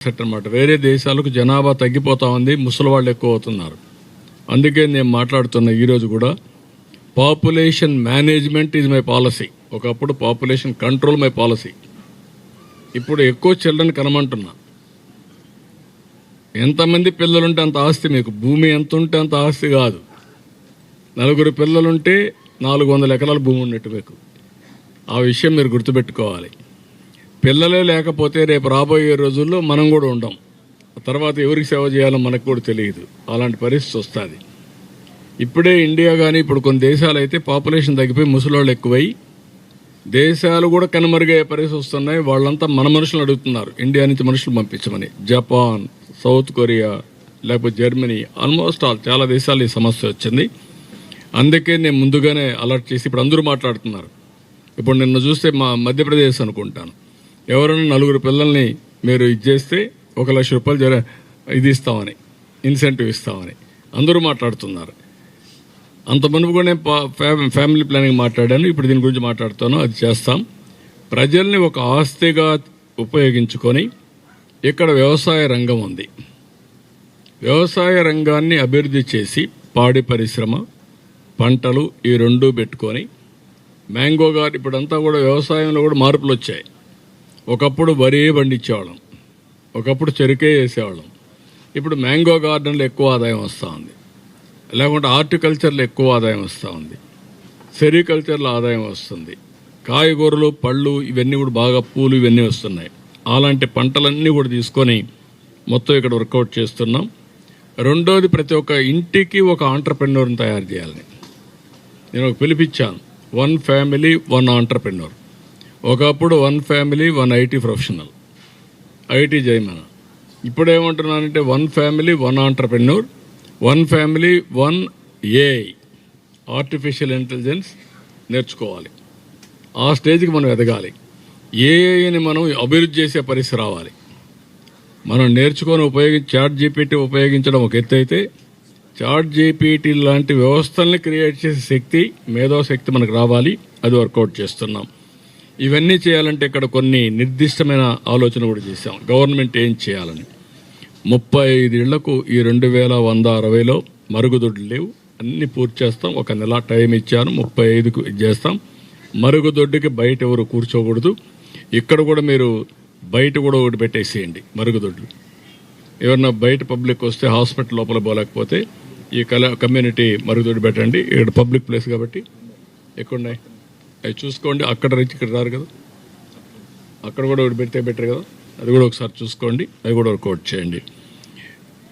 అనమాట వేరే దేశాలకు జనాభా తగ్గిపోతా ఉంది ముసలి వాళ్ళు ఎక్కువ అవుతున్నారు. అందుకే నేను మాట్లాడుతున్న ఈరోజు కూడా population management is my policy ఒకప్పుడు పాపులేషన్ కంట్రోల్ మై పాలసీ ఇప్పుడు ఎక్కువ చిల్డ్రన్ కనమంటున్నా. ఎంతమంది పిల్లలుంటే అంత ఆస్తి మీకు. భూమి ఎంత ఉంటే అంత ఆస్తి కాదు. నలుగురు పిల్లలుంటే నాలుగు వందల ఎకరాల భూమి ఉన్నట్టు మీకు. ఆ విషయం మీరు గుర్తుపెట్టుకోవాలి. పిల్లలే లేకపోతే రేపు రాబోయే రోజుల్లో మనం కూడా ఉండం. తర్వాత ఎవరికి సేవ చేయాలో మనకు కూడా తెలియదు. అలాంటి పరిస్థితి వస్తుంది. ఇప్పుడే ఇండియా కానీ ఇప్పుడు కొన్ని దేశాలు అయితే పాపులేషన్ తగ్గిపోయి ముసలోళ్ళు ఎక్కువై దేశాలు కూడా కనుమరుగయ్యే పరిస్థితి వస్తున్నాయి. వాళ్ళంతా మన మనుషులు అడుగుతున్నారు. ఇండియా నుంచి మనుషులు పంపించమని. జపాన్ సౌత్ కొరియా లేకపోతే జర్మనీ ఆల్మోస్ట్ ఆల్ చాలా దేశాలు ఈ సమస్య వచ్చింది. అందుకే నేను ముందుగానే అలర్ట్ చేసి ఇప్పుడు అందరూ మాట్లాడుతున్నారు. ఇప్పుడు నిన్న చూస్తే మా మధ్యప్రదేశ్ అనుకుంటాను. ఎవరైనా నలుగురు పిల్లల్ని మీరు ఇది చేస్తే ఒక లక్ష రూపాయలు జర ఇది ఇస్తామని ఇన్సెంటివ్ ఇస్తామని అందరూ మాట్లాడుతున్నారు. అంత మునుపు కూడా నేను ఫ్యామిలీ ప్లానింగ్ మాట్లాడాను ఇప్పుడు దీని గురించి మాట్లాడుతాను అది చేస్తాం. ప్రజల్ని ఒక ఆస్తిగా ఉపయోగించుకొని ఇక్కడ వ్యవసాయ రంగం ఉంది. వ్యవసాయ రంగాన్ని అభివృద్ధి చేసి పాడి పరిశ్రమ పంటలు ఈ రెండు పెట్టుకొని మ్యాంగో గార్డ్ ఇప్పుడంతా కూడా వ్యవసాయంలో కూడా మార్పులు వచ్చాయి. ఒకప్పుడు వరి పండించేవాళ్ళం. ఒకప్పుడు చెరుకే వేసేవాళ్ళం. ఇప్పుడు మ్యాంగో గార్డెన్లో ఎక్కువ ఆదాయం వస్తూ ఉంది. లేకుంటే హార్టికల్చర్లో ఎక్కువ ఆదాయం వస్తూ ఉంది. సెరికల్చర్లో ఆదాయం వస్తుంది. కాయగూరలు పళ్ళు ఇవన్నీ కూడా బాగా పూలు ఇవన్నీ వస్తున్నాయి. అలాంటి పంటలన్నీ కూడా తీసుకొని మొత్తం ఇక్కడ వర్కౌట్ చేస్తున్నాం. రెండోది ప్రతి ఒక్క ఇంటికి ఒక ఆంటర్ప్రెన్యూర్ని తయారు చేయాలని నేను ఒక పిలిపించాను. One family one entrepreneur. ఒకప్పుడు one family one IT professional. IT జైమన ఇప్పుడు ఏమంటున్నానంటే one family one entrepreneur one family one AI. Artificial intelligence నేర్చుకోవాలి. ఆ స్టేజ్కి మనం ఎదగాలి. ఏఐని మనం అభివృద్ధి చేసే పరిస్థితి రావాలి. మనం నేర్చుకొని ఉపయోగించి చాట్ జీపీటీ ఉపయోగించడం ఒక ఎత్తు అయితే చాట్ జీపీటీ లాంటి వ్యవస్థల్ని క్రియేట్ చేసే శక్తి మేధో శక్తి మనకు రావాలి. అది వర్కౌట్ చేస్తున్నాం. ఇవన్నీ చేయాలంటే ఇక్కడ కొన్ని నిర్దిష్టమైన ఆలోచన కూడా చేశాం. గవర్నమెంట్ ఏం చేయాలని? ముప్పై ఐదేళ్ళకు ఈ రెండు వేల వంద అరవైలో మరుగుదొడ్లు లేవు. అన్ని పూర్తి చేస్తాం. ఒక నెల టైం ఇచ్చాను. ముప్పై ఐదుకు ఇది చేస్తాం. మరుగుదొడ్డుకి బయట ఎవరు కూర్చోకూడదు. ఇక్కడ కూడా మీరు బయట కూడా ఒకటి పెట్టేసేయండి మరుగుదొడ్లు. ఎవరన్నా బయట పబ్లిక్ వస్తే హాస్పిటల్ లోపల పోలేకపోతే ఈ కల కమ్యూనిటీ మరుగుదొడ్డి పెట్టండి. ఇక్కడ పబ్లిక్ ప్లేస్ కాబట్టి. ఎక్కడున్నాయి? అవి చూసుకోండి. అక్కడ రైతు ఇక్కడ రారు కదా. అక్కడ కూడా ఒకటి పెడితే బెటర్ కదా. అది కూడా ఒకసారి చూసుకోండి. అవి కూడా వర్కౌట్ చేయండి.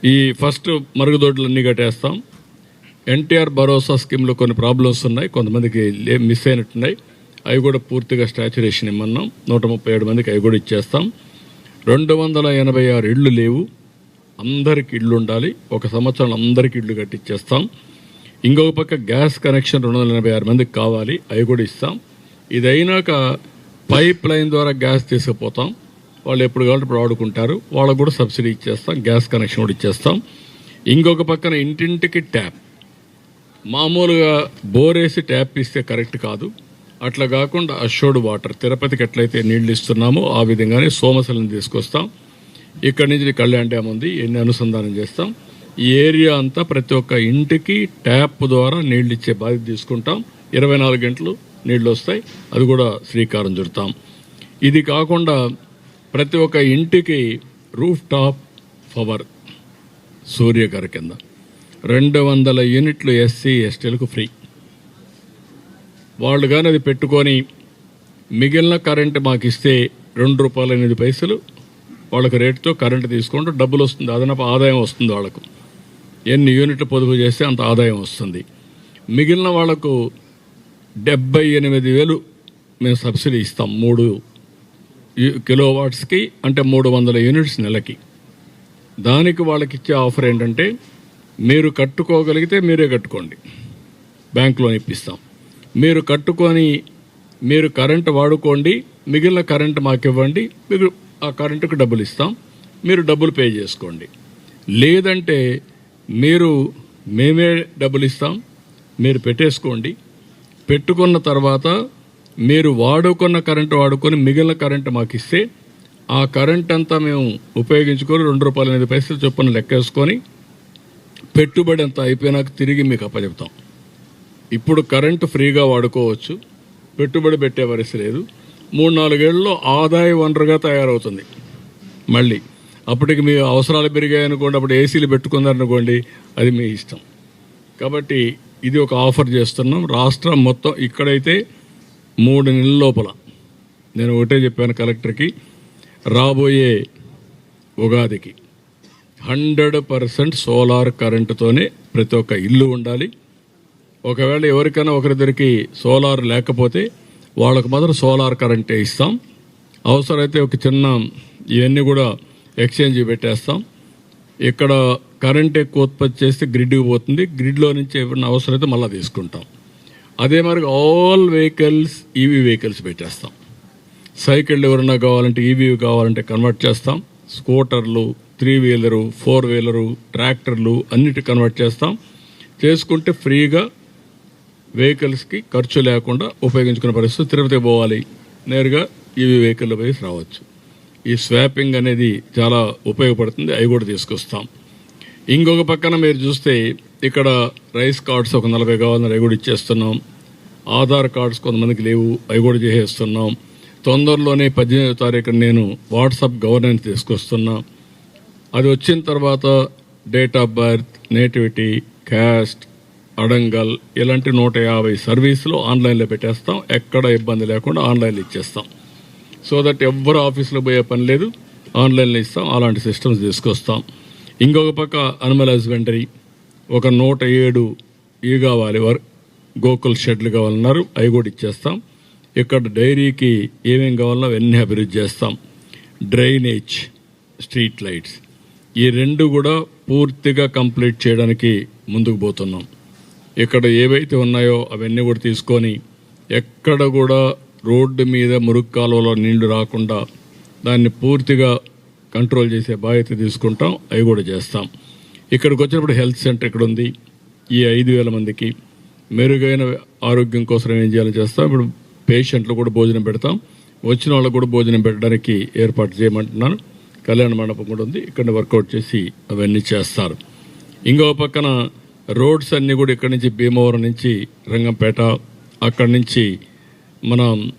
ఈ ఫస్ట్ మరుగుదొడ్లు అన్నీ కట్టేస్తాం. ఎన్టీఆర్ భరోసా స్కీమ్లో కొన్ని ప్రాబ్లమ్స్ ఉన్నాయి. కొంతమందికి లే- మిస్ అయినట్టున్నాయి. అవి కూడా పూర్తిగా స్టాచ్యురేషన్ ఇమ్మన్నాం. నూట ముప్పై ఏడు మందికి అవి కూడా ఇచ్చేస్తాం. రెండు వందల ఎనభై ఆరు ఇళ్ళు లేవు. అందరికి ఇళ్ళు ఉండాలి. ఒక సంవత్సరం అందరికి ఇళ్ళు కట్టిచ్చేస్తాం. ఇంకొక పక్క గ్యాస్ కనెక్షన్ రెండు వందల ఎనభై ఆరు మందికి కావాలి అవి కూడా ఇస్తాం. ఇది అయినాక పైప్ లైన్ ద్వారా గ్యాస్ తీసుకుపోతాం. వాళ్ళు ఎప్పుడు కావాలంటే ఇప్పుడు వాడుకుంటారు. వాళ్ళకు కూడా సబ్సిడీ ఇచ్చేస్తాం గ్యాస్ కనెక్షన్ కూడా ఇచ్చేస్తాం. ఇంకొక పక్కన ఇంటింటికి ట్యాప్. మామూలుగా బోరేసి ట్యాప్ ఇస్తే కరెక్ట్ కాదు. అట్లా కాకుండా అషోర్డ్ వాటర్ తిరుపతికి ఎట్లయితే నీళ్ళు ఇస్తున్నామో ఆ విధంగానే సోమశలను తీసుకొస్తాం. ఇక్కడి నుంచి కళ్యాణ్ డ్యామ్ ఉంది ఎన్ని అనుసంధానం చేస్తాం. ఈ ఏరియా అంతా ప్రతి ఒక్క ఇంటికి ట్యాప్ ద్వారా నీళ్ళు ఇచ్చే బాధ్యత తీసుకుంటాం. ఇరవై నాలుగు గంటలు నీళ్ళు వస్తాయి అది కూడా శ్రీకారం చుడతాం. ఇది కాకుండా ప్రతి ఒక్క ఇంటికి రూఫ్ టాప్ పవర్ సూర్యకర కింద. రెండు వందల యూనిట్లు ఎస్సీ ఎస్టీలకు ఫ్రీ. వాళ్ళు కానీ అది పెట్టుకొని మిగిలిన కరెంట్ మాకు ఇస్తే రెండు రూపాయల ఎనిమిది పైసలు. వాళ్ళకి రేటుతో కరెంట్ తీసుకుంటూ డబ్బులు వస్తుంది అదనపు ఆదాయం వస్తుంది వాళ్ళకు. ఎన్ని యూనిట్లు పొదుపు చేస్తే అంత ఆదాయం వస్తుంది. మిగిలిన వాళ్ళకు డెబ్బై ఎనిమిది వేలు మేము సబ్సిడీ ఇస్తాం మూడు కిలోవాట్స్కి కిలో వాట్స్కి అంటే మూడు వందల యూనిట్స్ నెలకి. దానికి వాళ్ళకి ఇచ్చే ఆఫర్ ఏంటంటే మీరు కట్టుకోగలిగితే మీరే కట్టుకోండి. బ్యాంక్ లోన్ ఇప్పిస్తాం. మీరు కట్టుకొని మీరు కరెంట్ వాడుకోండి మిగిలిన కరెంట్ మాకు ఇవ్వండి మీకు ఆ కరెంటుకు డబ్బులు ఇస్తాం మీరు డబ్బులు పే చేసుకోండి. లేదంటే మీరు మేమే డబ్బులు ఇస్తాం మీరు పెట్టేసుకోండి. పెట్టుకున్న తర్వాత మీరు వాడుకున్న కరెంటు వాడుకొని మిగిలిన కరెంటు మాకు ఇస్తే ఆ కరెంట్ అంతా మేము ఉపయోగించుకొని రెండు రూపాయల ఎనిమిది పైసలు చొప్పున లెక్కేసుకొని పెట్టుబడి అంతా అయిపోయినాక తిరిగి మీకు అప్పచెప్తాం. ఇప్పుడు కరెంటు ఫ్రీగా వాడుకోవచ్చు పెట్టుబడి పెట్టే పరిస్థితి లేదు. మూడు నాలుగేళ్ళలో ఆదాయ వనరుగా తయారవుతుంది. మళ్ళీ అప్పటికి మీ అవసరాలు పెరిగాయనుకోండి అప్పుడు ఏసీలు పెట్టుకున్నారనుకోండి అది మీ ఇష్టం. కాబట్టి ఇది ఒక ఆఫర్ చేస్తున్నాం. రాష్ట్రం మొత్తం ఇక్కడైతే మూడు నెలల లోపల నేను ఒకటే చెప్పాను కలెక్టర్కి రాబోయే ఉగాదికి హండ్రెడ్ పర్సెంట్ సోలార్ కరెంటుతోనే ప్రతి ఒక్క ఇల్లు ఉండాలి. ఒకవేళ ఎవరికైనా ఒకరిద్దరికి సోలార్ లేకపోతే వాళ్ళకు మాత్రం సోలార్ కరెంటే ఇస్తాం. అవసరమైతే ఒక చిన్న ఇవన్నీ కూడా ఎక్స్చేంజ్ పెట్టేస్తాం. ఇక్కడ కరెంట్ ఎక్కువ ఉత్పత్తి చేస్తే గ్రిడ్కి పోతుంది. గ్రిడ్లో నుంచి ఏమైనా అవసరమైతే మళ్ళీ తీసుకుంటాం. అదే మరి ఆల్ వెహికల్స్ ఈవీ వెహికల్స్ పెట్టేస్తాం. సైకిళ్ళు ఎవరన్నా కావాలంటే ఈవీ కావాలంటే కన్వర్ట్ చేస్తాం. స్కూటర్లు త్రీ వీలరు ఫోర్ వీలరు ట్రాక్టర్లు అన్నిటి కన్వర్ట్ చేస్తాం. చేసుకుంటే ఫ్రీగా వెహికల్స్కి ఖర్చు లేకుండా ఉపయోగించుకునే పరిస్థితి తిరుపతి పోవాలి. నేరుగా ఈవీ వెహికల్ పోయి రావచ్చు. ఈ స్వాపింగ్ అనేది చాలా ఉపయోగపడుతుంది. అవి కూడా తీసుకొస్తాం. ఇంకొక పక్కన మీరు చూస్తే ఇక్కడ రైస్ కార్డ్స్ ఒక నలభై కావాలని అవి కూడా ఇచ్చేస్తున్నాం. ఆధార్ కార్డ్స్ కొంతమందికి లేవు. అవి కూడా చేసేస్తున్నాం. తొందరలోనే పద్దెనిమిదో తారీఖున నేను వాట్సాప్ గవర్నెన్స్ తీసుకొస్తున్నా. అది వచ్చిన తర్వాత date of birth nativity caste adangal ఇలాంటి నూట యాభై సర్వీసులు ఆన్లైన్లో పెట్టేస్తాం. ఎక్కడ ఇబ్బంది లేకుండా ఆన్లైన్లో ఇచ్చేస్తాం. సో దట్ ఎవ్వరు ఆఫీస్లో పోయే పని లేదు. ఆన్లైన్లో ఇస్తాం అలాంటి సిస్టమ్స్ తీసుకొస్తాం. ఇంకొక పక్క అనిమల్ హస్బెండరీ ఒక నూట ఏడు ఇవి కావాలి వారు గోకుల్ షెడ్లు కావాలన్నారు అవి కూడా ఇచ్చేస్తాం. ఇక్కడ డైరీకి ఏమేమి కావాలన్నా అవన్నీ అభివృద్ధి చేస్తాం. Drainage street lights. ఈ రెండు కూడా పూర్తిగా కంప్లీట్ చేయడానికి ముందుకు పోతున్నాం. ఇక్కడ ఏవైతే ఉన్నాయో అవన్నీ కూడా తీసుకొని ఎక్కడ కూడా రోడ్డు మీద మురుగు కాలువలో నీళ్ళు రాకుండా దాన్ని పూర్తిగా కంట్రోల్ చేసే బాధ్యత తీసుకుంటాం అవి కూడా చేస్తాం. ఇక్కడికి వచ్చినప్పుడు హెల్త్ సెంటర్ ఇక్కడ ఉంది ఈ ఐదు వేల మందికి మెరుగైన ఆరోగ్యం కోసం ఏం చేయాలో చేస్తాం. ఇప్పుడు పేషెంట్లు కూడా భోజనం పెడతాం. వచ్చిన వాళ్ళకు కూడా భోజనం పెట్టడానికి ఏర్పాటు చేయమంటున్నాను. కళ్యాణ మండపం కూడా ఉంది. ఇక్కడ వర్కౌట్ చేసి అవన్నీ చేస్తారు. ఇంకో పక్కన రోడ్స్ అన్నీ కూడా ఇక్కడి నుంచి భీమవరం నుంచి రంగంపేట అక్కడి నుంచి మన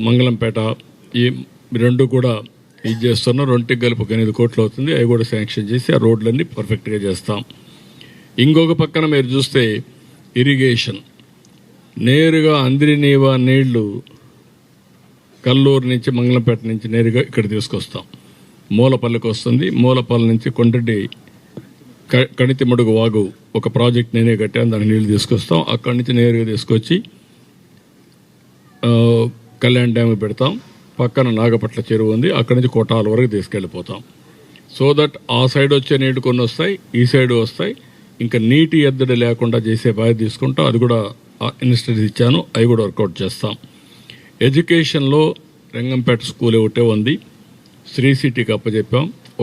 మంగళంపేట ఈ రెండు కూడా ఇది చేస్తున్నాం రెండుకి కలిపి ఒక ఎనిమిది కోట్లు అవుతుంది. అవి కూడా శాంక్షన్ చేసి ఆ రోడ్లన్నీ పర్ఫెక్ట్గా చేస్తాం. ఇంకొక పక్కన మీరు చూస్తే ఇరిగేషన్. నేరుగా అందిరినీవా నీళ్ళు కల్లూరు నుంచి మంగళంపేట నుంచి నేరుగా ఇక్కడ తీసుకొస్తాం. మూలపల్లికి వస్తుంది. మూలపల్లి నుంచి కొండటి క- కణితిమడుగు వాగు ఒక ప్రాజెక్ట్ నేనే కట్టాను. దానికి నీళ్ళు తీసుకొస్తాం. అక్కడి నుంచి నేరుగా తీసుకొచ్చి కళ్యాణ్ డ్యామ్ పెడతాం. పక్కన నాగపట్ల చెరువు ఉంది. అక్కడి నుంచి కోటాల వరకు తీసుకెళ్ళిపోతాం. సో దట్ ఆ సైడ్ వచ్చే నీటి కొన్ని వస్తాయి ఈ సైడ్ వస్తాయి. ఇంకా నీటి ఎద్దడి లేకుండా చేసే బాధ్యత తీసుకుంటాం అది కూడా ఇన్స్టిట్యూట్ ఇచ్చాను. అవి కూడా వర్కౌట్ చేస్తాం. ఎడ్యుకేషన్లో రంగంపేట స్కూల్ ఒకటే ఉంది. శ్రీ సిటీకి అప్పచెప్పాం.